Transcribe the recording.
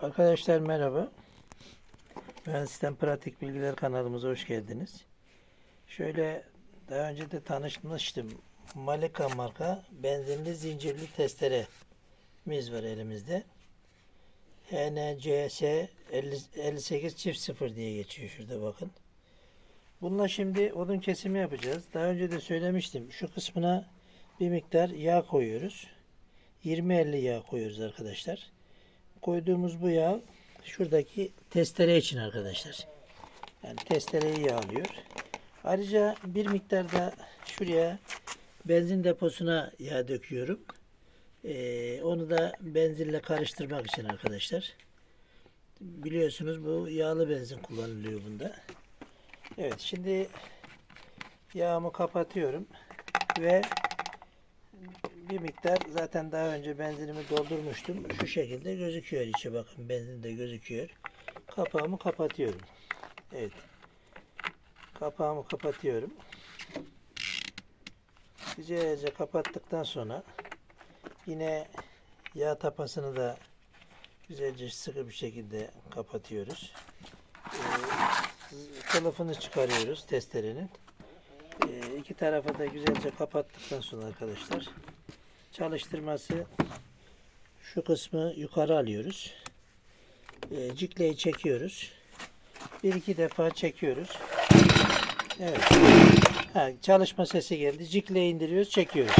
Arkadaşlar merhaba. Mühendisten Pratik Bilgiler kanalımıza hoş geldiniz. Şöyle daha önce de tanışmıştım. Malika marka benzinli zincirli testeremiz var elimizde. HNCS 50 58 çift 0 diye geçiyor şurada bakın. Bununla şimdi odun kesimi yapacağız. Daha önce de söylemiştim. Şu kısmına bir miktar yağ koyuyoruz. 20-50 yağ koyuyoruz arkadaşlar koyduğumuz bu yağ şuradaki testere için arkadaşlar. Yani testereyi yağlıyor. Ayrıca bir miktar da şuraya benzin deposuna yağ döküyorum. Ee, onu da benzinle karıştırmak için arkadaşlar. Biliyorsunuz bu yağlı benzin kullanılıyor bunda. Evet şimdi yağımı kapatıyorum ve bir miktar zaten daha önce benzinimi doldurmuştum. Şu şekilde gözüküyor içi bakın benzin de gözüküyor. Kapağımı kapatıyorum. Evet. Kapağımı kapatıyorum. Güzelce kapattıktan sonra yine yağ tapasını da güzelce sıkı bir şekilde kapatıyoruz. Ee, kılıfını çıkarıyoruz testerenin. Ee, iki tarafa da güzelce kapattıktan sonra arkadaşlar çalıştırması şu kısmı yukarı alıyoruz. E, cikleyi çekiyoruz. Bir iki defa çekiyoruz. Evet. Ha, çalışma sesi geldi. Cikleyi indiriyoruz, çekiyoruz.